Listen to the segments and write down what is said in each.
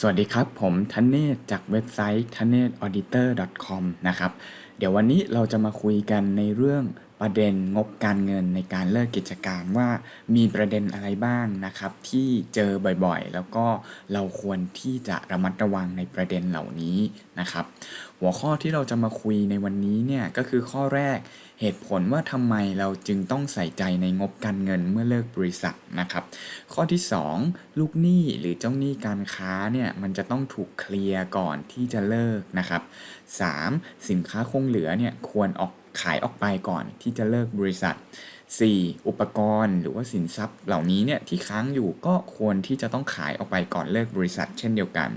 สวัสดีครับผมทันเนศจากเว็บไซต์ t a n e t auditor com นะครับ เดี๋ยววันนี้เราจะมาคุยกันในเรื่องประเด็นงบการเงินในการเลิกกิจการว่ามีประเด็นอะไรบ้างนะครับ ที่เจอบ่อยๆ แล้วก็เราควรที่จะระมัดระวังในประเด็นเหล่านี้นะครับ หัวข้อที่เราจะมาคุยในวันนี้เนี่ยก็คือข้อแรกเหตุผลว่าทำไมเราจึงต้องใส่ใจในงบการเงินเมื่อเลิกบริษัทนะครับ ข้อที่ 2 ลูกหนี้หรือเจ้าหนี้การค้าเนี่ยมันจะต้องถูกเคลียร์ก่อนที่จะเลิกนะครับ 3. สินค้าคงเหลือเนี่ยควรออก ขายออกไปก่อนที่จะเลิกบริษัท 4. อุปกรณ์หรือว่าสินทรัพย์เหล่านี้เนี่ยที่ค้างอยู่ก็ควรที่จะต้องขายออกไปก่อนเลิกบริษัท เช่นเดียวกัน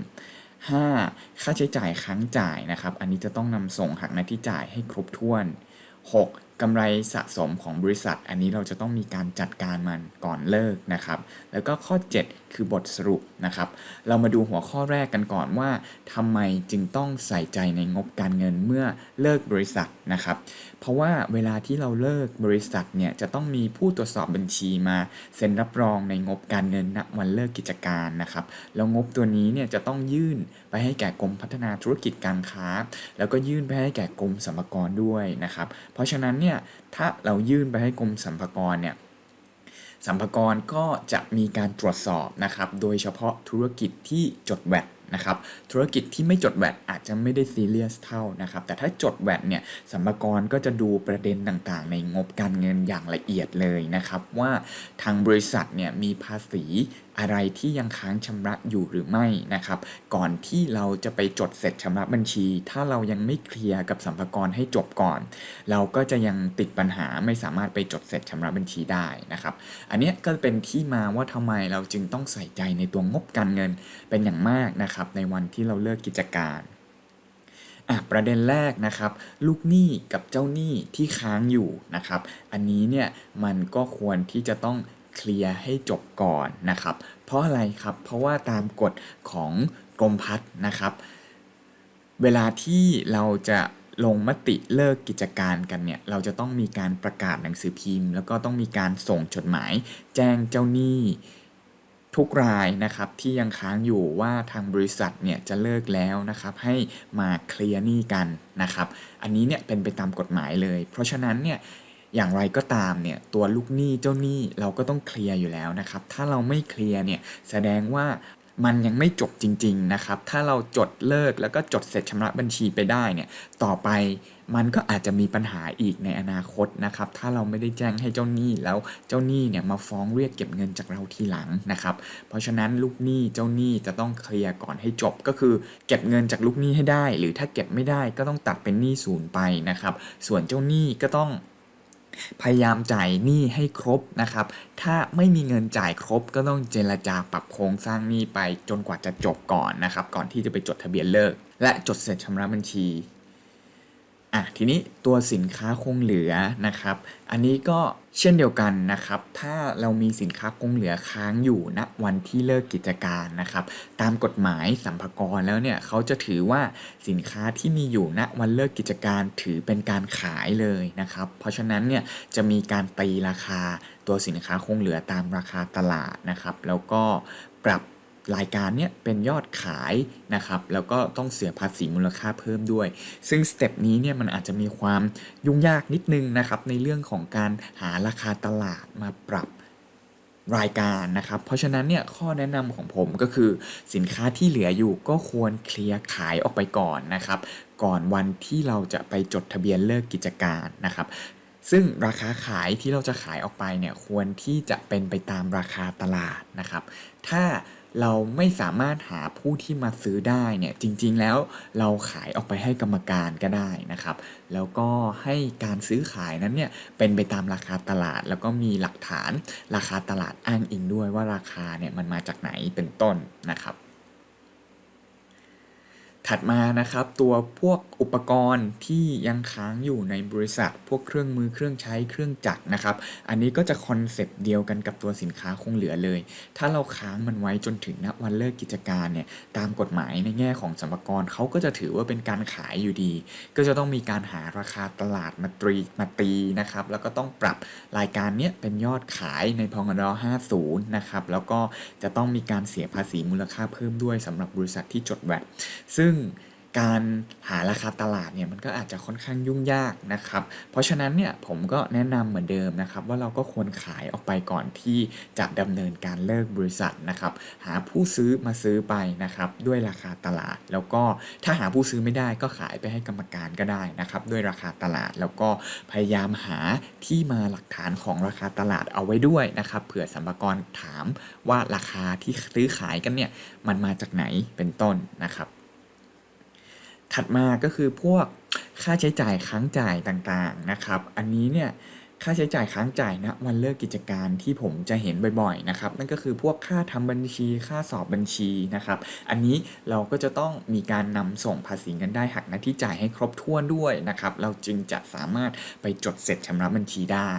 5. ค่าใช้จ่ายค้างจ่ายนะครับ อันนี้จะต้องนำส่งหักหน้าที่จ่ายให้ครบถ้วน 6. กำไรสะสมของบริษัท อันนี้เราจะต้องมีการจัดการมันก่อนเลิกนะครับ แล้วก็ข้อ 7 คือบทสรุปนะครับ เรามาดูหัวข้อแรกกันก่อนว่าทำไมจึงต้องใส่ใจในงบการเงินเมื่อเลิกบริษัทนะครับ เพราะว่าเวลาที่เราเลิกบริษัทเนี่ยจะต้องมีผู้ตรวจสอบบัญชีมาเซ็นรับรองในงบการเงินณวันเลิกกิจการนะครับ แล้วงบตัวนี้เนี่ยจะต้องยื่นไปให้แก่กรมพัฒนาธุรกิจการค้า แล้วก็ยื่นไปให้แก่กรมสรรพากรด้วยนะครับ เพราะฉะนั้นเนี่ยถ้าเรายื่นไปให้กรมสรรพากรเนี่ยสัมภากรก็จะมีการตรวจสอบนะครับ โดยเฉพาะธุรกิจที่จดแวดนะครับ ธุรกิจที่ไม่จดแวดอาจจะไม่ได้ซีเรียสเท่านะครับ แต่ถ้าจดแวดเนี่ยสัมภากรก็จะดูประเด็นต่างๆ ในงบการเงินอย่างละเอียดเลยนะครับ ว่าทางบริษัทเนี่ยมีภาษี อะไรที่ยังค้างชำระอยู่หรือไม่นะครับ ก่อนที่เราจะไปจดเสร็จชำระบัญชี ถ้าเรายังไม่เคลียร์กับสัมภากรให้จบก่อน เราก็จะยังติดปัญหาไม่สามารถไปจดเสร็จชำระบัญชีได้นะครับ อันนี้ก็เป็นที่มาว่าทำไมเราจึงต้องใส่ใจในตัวงบการเงินเป็นอย่างมากนะครับ ในวันที่เราเลิกกิจการอะประเด็นแรกนะครับ ลูกหนี้กับเจ้าหนี้ที่ค้างอยู่นะครับ อันนี้เนี่ยมันก็ควรที่จะต้อง เคลียร์ให้จบก่อนนะครับ เพราะอะไรครับ เพราะว่าตามกฎของกรมพัฒน์นะครับ เวลาที่เราจะลงมติเลิกกิจการกันเนี่ย เราจะต้องมีการประกาศหนังสือพิมพ์ แล้วก็ต้องมีการส่งจดหมาย แจ้งเจ้าหนี้ทุกรายนะครับที่ยังค้างอยู่ว่าทางบริษัทเนี่ยจะเลิกแล้วนะครับให้มาเคลียร์หนี้กันนะครับ อันนี้เนี่ยเป็นไปตามกฎหมายเลย เพราะฉะนั้นเนี่ย อย่างไรก็ตามเนี่ยตัวลูกหนี้เจ้าหนี้เราก็ต้องเคลียร์อยู่แล้วนะครับ ถ้าเราไม่เคลียร์เนี่ยแสดงว่ามันยังไม่จบจริง ๆนะครับ ถ้าเราจดเลิกแล้วก็จดเสร็จชำระบัญชีไปได้เนี่ย ต่อไปมันก็อาจจะมีปัญหาอีกในอนาคตนะครับ ถ้าเราไม่ได้แจ้งให้เจ้าหนี้แล้วเจ้าหนี้เนี่ยมาฟ้องเรียกเก็บเงินจากเราทีหลังนะครับ เพราะฉะนั้นลูกหนี้เจ้าหนี้จะต้องเคลียร์ก่อนให้จบก็คือ เก็บเงินจากลูกหนี้ให้ได้ หรือถ้าเก็บไม่ได้ก็ต้องตัดเป็นหนี้ศูนย์ไปนะครับ ส่วนเจ้าหนี้ก็ต้อง พยายามจ่ายหนี้ให้ครบนะครับ ถ้าไม่มีเงินจ่ายครบก็ต้องเจรจาปรับโครงสร้างหนี้ไปจนกว่าจะจบก่อนนะครับ ก่อนที่จะไปจดทะเบียนเลิก และจดเสร็จชำระบัญชี อะทีนี้ตัวสินค้าคงเหลือนะครับ อันนี้ก็เช่นเดียวกันนะครับ ถ้าเรามีสินค้าคงเหลือค้างอยู่ณวันที่เลิกกิจการนะครับ ตามกฎหมายสัมภากรแล้วเนี่ยเขาจะถือว่าสินค้าที่มีอยู่ณวันเลิกกิจการถือเป็นการขายเลยนะครับ เพราะฉะนั้นเนี่ยจะมีการตีราคาตัวสินค้าคงเหลือตามราคาตลาดนะครับ แล้วก็ปรับ รายการเนี้ยเป็นยอดขายนะครับแล้วก็ต้องเสียภาษีมูลค่าเพิ่มด้วย ซึ่งสเต็ปนี้เนี่ยมันอาจจะมีความยุ่งยากนิดนึงนะครับในเรื่องของการหาราคาตลาดมาปรับรายการนะครับ เพราะฉะนั้นเนี่ยข้อแนะนำของผมก็คือสินค้าที่เหลืออยู่ก็ควรเคลียร์ขายออกไปก่อนนะครับ ก่อนวันที่เราจะไปจดทะเบียนเลิกกิจการนะครับ ซึ่งราคาขายที่เราจะขายออกไปเนี่ยควรที่จะเป็นไปตามราคาตลาดนะครับ ถ้า เราไม่สามารถหาผู้ที่มาซื้อได้เนี่ยจริงๆแล้วเราขายออกไปให้กรรมการก็ได้นะครับ แล้วก็ให้การซื้อขายนั้นเนี่ยเป็นไปตามราคาตลาด แล้วก็มีหลักฐานราคาตลาดอ้างอิงด้วยว่าราคาเนี่ยมันมาจากไหนเป็นต้นนะครับ ถัดมานะครับ ตัวพวกอุปกรณ์ที่ยังค้างอยู่ในบริษัท พวกเครื่องมือเครื่องใช้เครื่องจักรนะครับ อันนี้ก็จะคอนเซปต์เดียวกันกับตัวสินค้าคงเหลือเลย ถ้าเราค้างมันไว้จนถึงณวันเลิกกิจการเนี่ยตามกฎหมายในแง่ของสรรพากรเขาก็จะถือว่าเป็นการขายอยู่ดี ก็จะต้องมีการหาราคาตลาดมาตรีมาตีนะครับแล้วก็ต้องปรับรายการเนี้ยเป็นยอดขายในพงด50นะครับแล้วก็จะต้องมีการเสียภาษีมูลค่าเพิ่มด้วยสำหรับบริษัทที่จดแวดซึ่งการหาราคาตลาดเนี่ยมันก็อาจจะค่อนข้างยุ่งยากนะครับ เพราะฉะนั้นเนี่ยผมก็แนะนำเหมือนเดิมนะครับ ว่าเราก็ควรขายออกไปก่อนที่จะดำเนินการเลิกบริษัทนะครับ หาผู้ซื้อมาซื้อไปนะครับ ด้วยราคาตลาด แล้วก็ถ้าหาผู้ซื้อไม่ได้ก็ขายไปให้กรรมการก็ได้นะครับ ด้วยราคาตลาดแล้วก็พยายามหาที่มาหลักฐานของราคาตลาดเอาไว้ด้วยนะครับเผื่อสัมภากรถามว่าราคาที่ซื้อขายกันเนี่ยมันมาจากไหนเป็นต้นนะครับ ถัดมาก็คือพวกค่าใช้จ่ายค้างจ่ายต่างๆนะครับ อันนี้เนี่ยค่าใช้จ่ายค้างจ่ายนะวันเลิกกิจการที่ผมจะเห็นบ่อยๆนะครับนั่นก็คือพวกค่าทำบัญชีค่าสอบบัญชีนะครับ อันนี้เราก็จะต้องมีการนำส่งภาษีเงินได้หักหน้าที่จ่ายให้ครบถ้วนด้วยนะครับ เราจึงจะสามารถไปจดเสร็จชำระบัญชีได้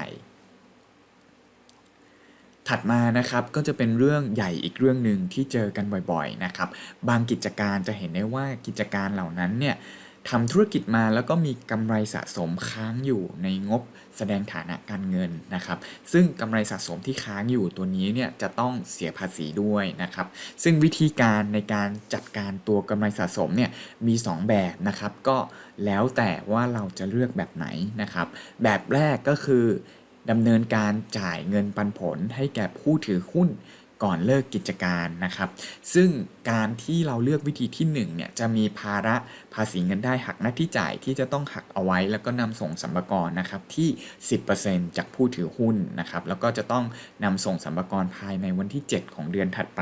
ถัดมานะครับก็จะเป็นเรื่องใหญ่อีกเรื่องหนึ่งที่เจอกันบ่อยๆนะครับบางกิจการจะเห็นได้ว่ากิจการเหล่านั้นเนี่ยทำธุรกิจมาแล้วก็มีกำไรสะสมค้างอยู่ในงบแสดงฐานะการเงินนะครับ ซึ่งกำไรสะสมที่ค้างอยู่ตัวนี้เนี่ยจะต้องเสียภาษีด้วยนะครับ ซึ่งวิธีการในการจัดการตัวกำไรสะสมเนี่ยมี 2 แบบนะครับ ก็แล้วแต่ว่าเราจะเลือกแบบไหนนะครับ แบบแรกก็คือ ดำเนินการจ่ายเงินปันผลให้แก่ผู้ถือหุ้นก่อนเลิกกิจการนะครับ ซึ่งการที่เราเลือกวิธีที่1เนี่ยจะมีภาระภาษีเงินได้หักหน้าที่จ่ายที่จะต้องหักเอาไว้ แล้วก็นำส่งสัมปกรนะครับที่ 10%จากผู้ถือหุ้นนะครับ แล้วก็จะต้องนำส่งสัมปกรภายในวันที่ 7 ของเดือนถัดไป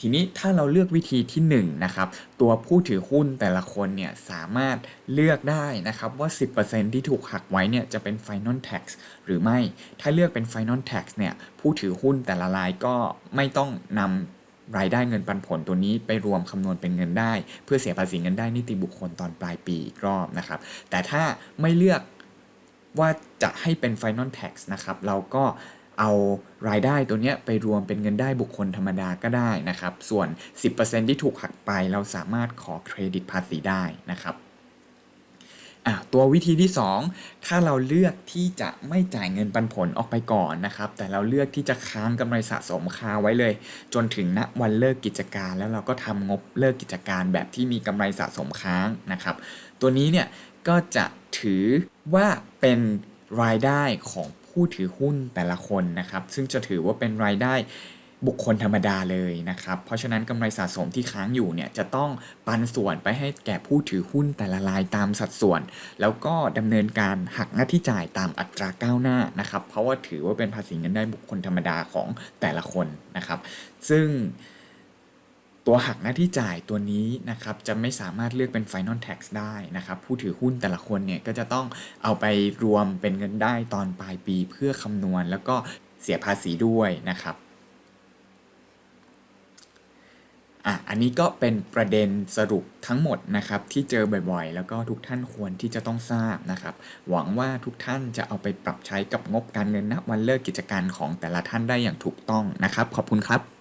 ทีนี้ถ้าเราเลือกวิธีที่1นงนะครับตัวผู้ถือหุ้นแต่ละคนเนี่ยสามารถเลือกได้นะครับว่า 10%ที่ถูกหักไว้เนี่ยจะเป็น Final Tax หรือไม่ถ้าเลือกเป็น Final Tax เนี่ยผู้ถือหุ้นแต่ละรายก็ไม่ต้องนำรายได้เงินปันผลตัวนี้ไปรวมคำนวณเป็นเงินได้ เพื่อเสียภาษีเงินได้นิติบุคคลตอนปลายปีอีกรอบนะครับ แต่ถ้าไม่เลือกว่าจะให้เป็น Final Tax นะครับ เราก็ เอารายได้ตัวเนี้ยไปรวมเป็นเงินได้บุคคลธรรมดาก็ได้นะครับ ส่วน 10%ที่ถูกหักไปเราสามารถขอเครดิตภาษีได้นะครับตัววิธีที่ 2 ถ้าเราเลือกที่จะไม่จ่ายเงินปันผลออกไปก่อนนะครับ แต่เราเลือกที่จะค้างกำไรสะสมคาไว้เลย จนถึงณวันเลิกกิจการ แล้วเราก็ทำงบเลิกกิจการแบบที่มีกำไรสะสมค้างนะครับ ตัวนี้เนี่ยก็จะถือว่าเป็นรายได้ของ ผู้ถือหุ้นแต่ละคนนะครับ ซึ่งจะถือว่าเป็นรายได้บุคคลธรรมดาเลยนะครับ เพราะฉะนั้นกำไรสะสมที่ค้างอยู่เนี่ยจะต้องปันส่วนไปให้แก่ผู้ถือหุ้นแต่ละรายตามสัดส่วน แล้วก็ดำเนินการหักหน้าที่จ่ายตามอัตราก้าวหน้านะครับ เพราะว่าถือว่าเป็นภาษีเงินได้บุคคลธรรมดาของแต่ละคนนะครับ ซึ่ง ตัวหักหน้าที่จ่ายตัวนี้นะครับจะไม่สามารถเลือกเป็น Final Tax ได้นะครับ ผู้ถือหุ้นแต่ละคนเนี่ยก็จะต้องเอาไปรวมเป็นเงินได้ตอนปลายปีเพื่อคำนวณ แล้วก็เสียภาษีด้วยนะครับอะอันนี้ก็เป็นประเด็นสรุปทั้งหมดนะครับที่เจอบ่อยๆ แล้วก็ทุกท่านควรที่จะต้องทราบนะครับ หวังว่าทุกท่านจะเอาไปปรับใช้กับงบการเงินณวันเลิกกิจการของแต่ละท่านได้อย่างถูกต้องนะครับ ขอบคุณครับ